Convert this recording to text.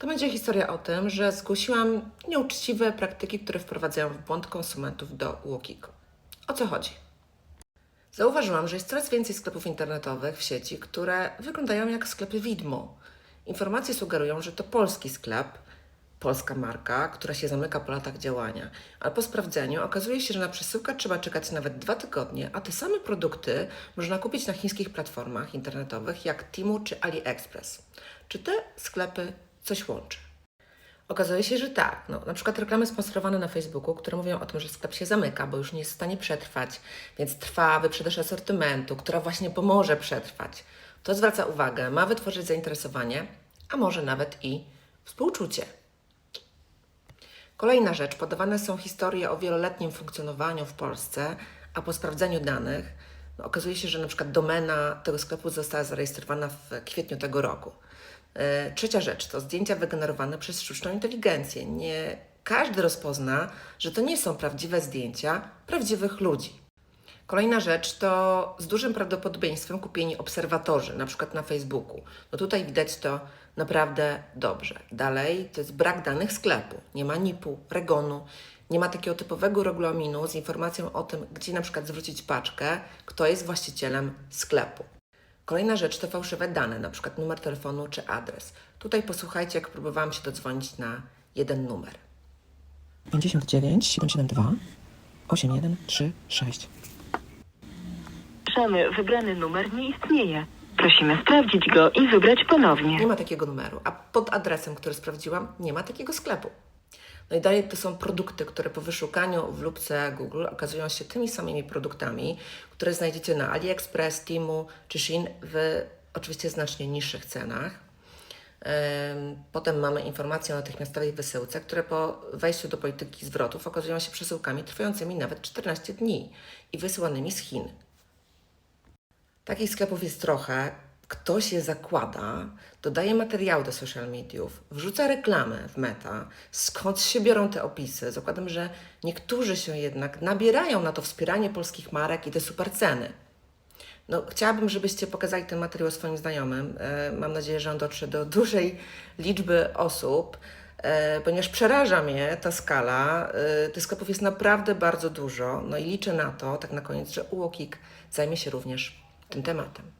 To będzie historia o tym, że zgłosiłam nieuczciwe praktyki, które wprowadzają w błąd konsumentów do UOKiK. O co chodzi? Zauważyłam, że jest coraz więcej sklepów internetowych w sieci, które wyglądają jak sklepy widmo. Informacje sugerują, że to polski sklep, polska marka, która się zamyka po latach działania. Ale po sprawdzeniu okazuje się, że na przesyłkę trzeba czekać nawet dwa tygodnie, a te same produkty można kupić na chińskich platformach internetowych jak Timu czy AliExpress. Czy te sklepy coś łączy? Okazuje się, że tak. No, na przykład reklamy sponsorowane na Facebooku, które mówią o tym, że sklep się zamyka, bo już nie jest w stanie przetrwać, więc trwa wyprzedaż asortymentu, która właśnie pomoże przetrwać. To zwraca uwagę, ma wytworzyć zainteresowanie, a może nawet i współczucie. Kolejna rzecz, podawane są historie o wieloletnim funkcjonowaniu w Polsce, a po sprawdzeniu danych no, okazuje się, że na przykład domena tego sklepu została zarejestrowana w kwietniu tego roku. E, Trzecia rzecz to zdjęcia wygenerowane przez sztuczną inteligencję. Nie każdy rozpozna, że to nie są prawdziwe zdjęcia prawdziwych ludzi. Kolejna rzecz to z dużym prawdopodobieństwem kupieni obserwatorzy, na przykład na Facebooku. No tutaj widać to naprawdę dobrze. Dalej to jest brak danych sklepu. Nie ma NIP-u, regonu, nie ma takiego typowego regulaminu z informacją o tym, gdzie na przykład zwrócić paczkę, kto jest właścicielem sklepu. Kolejna rzecz to fałszywe dane, na przykład numer telefonu czy adres. Tutaj posłuchajcie, jak próbowałam się dodzwonić na jeden numer. 59 772 8136. Przepraszamy, wybrany numer nie istnieje. Prosimy sprawdzić go i wybrać ponownie. Nie ma takiego numeru, a pod adresem, który sprawdziłam, nie ma takiego sklepu. No i dalej to są produkty, które po wyszukaniu w lupce Google okazują się tymi samymi produktami, które znajdziecie na AliExpress, Timu czy Shein w oczywiście znacznie niższych cenach. Em, Potem mamy informacje o natychmiastowej wysyłce, które po wejściu do polityki zwrotów okazują się przesyłkami trwającymi nawet 14 dni i wysyłanymi z Chin. Takich sklepów jest trochę. Ktoś je zakłada, dodaje materiały do social mediów, wrzuca reklamę w meta. Skąd się biorą te opisy? Zakładam, że niektórzy się jednak nabierają na to wspieranie polskich marek i te super ceny. No, chciałabym, żebyście pokazali ten materiał swoim znajomym. E, Mam nadzieję, że on dotrze do dużej liczby osób, e, ponieważ przeraża mnie ta skala. E, Tych sklepów jest naprawdę bardzo dużo. No i liczę na to, tak na koniec, że UOKiK zajmie się również tym tematem.